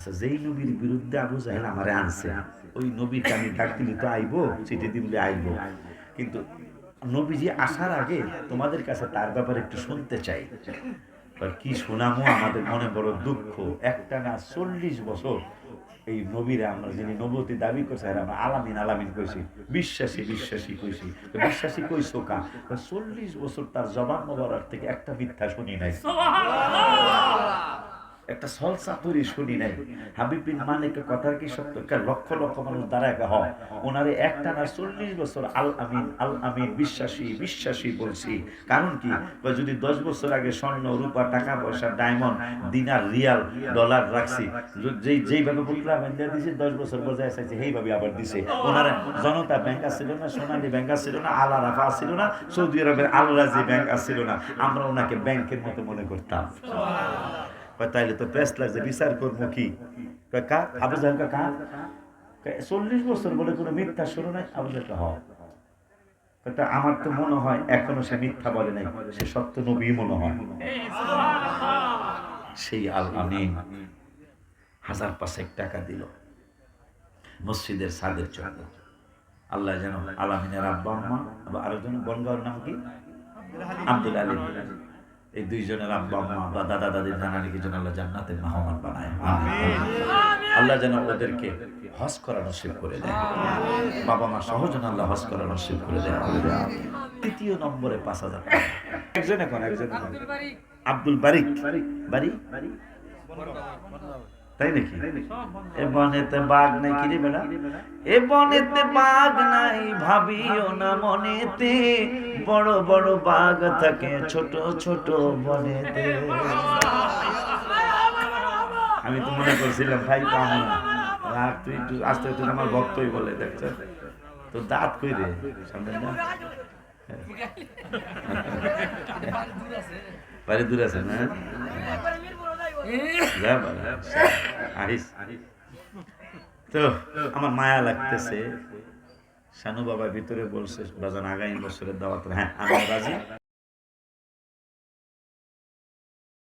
আচ্ছা, যেই নবীর বিরুদ্ধে আবু জাহেল আমারে আনছে ওই নবীকে আমি ডাক দিলে তো আইবো চিঠি দিলে আইবো। কিন্তু নবীজি আসার আগে তোমাদের কাছে তার ব্যাপারে একটু শুনতে চাই। কি শোনামো? আমাদের মনে বড় দুঃখ। একটা না চল্লিশ বছর এই নবীরা আমরা যিনি নবতী দাবি করছে আমরা আলামিন আলামিন কইছি বিশ্বাসী বিশ্বাসী কইছি। বিশ্বাসী কইছো কা? চল্লিশ বছর তার জবান মোবারক থেকে একটা মিথ্যা শুনি নাই। একটা সল চাতুরি শুনি নাই। হাবিব বিন মালিকের কথার কি সত্য? একটা লক্ষ লক্ষ মানুষ দাঁড়ায় হয় ওনারে একটা না চল্লিশ বছর আল আমিন আল আমিন বিশ্বাসী বিশ্বাসী বলছি। কারণ কি? যদি দশ বছর আগে স্বর্ণ, রূপা, টাকা পয়সা, ডায়মন্ড, দিনার, রিয়াল, ডলার রাখছি যেই, যেইভাবে বললাম ইন্ডিয়া দিয়েছি দশ বছর বজায় চাইছে, সেইভাবে আবার দিছে। ওনার জনতা ব্যাংক আসছিল না, সোনালী ব্যাংক আসছিল না, আল আরাফা আসছিল না, সৌদি আরবের আল রাজি ব্যাংক আসছিল না। আমরা ওনাকে ব্যাংকের মতো মনে করতাম। তাইলে তো পেস্ট লাগছে বিচার করব কি চল্লিশ বছর বলে কোনো মিথ্যা শুরু নাই আবু জাহেল হ তা আমার তো মনে হয় এখনও সে মিথ্যা বলে নাই, সে সত্য নবী মনে হয়। সেই আল আমিন হাজার পাঁচেক টাকা দিল। মসজিদের সাদের জন্য। আল্লাহ যেন আলামিনের আব্বা আবার আরেকজন বনগাঁওর নাম কি? আব্দুল আলী এই দুইজনের আব্বা আম্মা বা দাদা দাদির নানানিকে যেন আল্লাহ জান্নাতের মাহমান বানায়। আল্লাহ যেন ওদেরকে হজ করা নসিব করে দেয়। বাবা মা সহজ যেন আল্লাহ হজ করা নসিব করে দেয়। তৃতীয় নম্বরে পাঁচ হাজার। একজন এখন একজন আব্দুল বারিক। বাড়ি তাই নাকি? এ বনেতে বাঘ নাই কিরে বেড়া এ বনেতে বাঘ নাই ভাবিও না মনেতে। বড় বড় বাঘ থাকে ছোট ছোট বনেতে। আমি তো মনে করছিলাম ভাই না। রাগ তুই একটু আস্তে আস্তে আমার ভক্তই বলে দেখছ তো দাঁত কই রে? সামনে না বাড়ি দূর আছে না? তো আমার মায়া লাগতেছে। শানু বাবা ভিতরে বলছে বাজান আগামী বছরের দাওয়াত। হ্যাঁ আমি রাজি।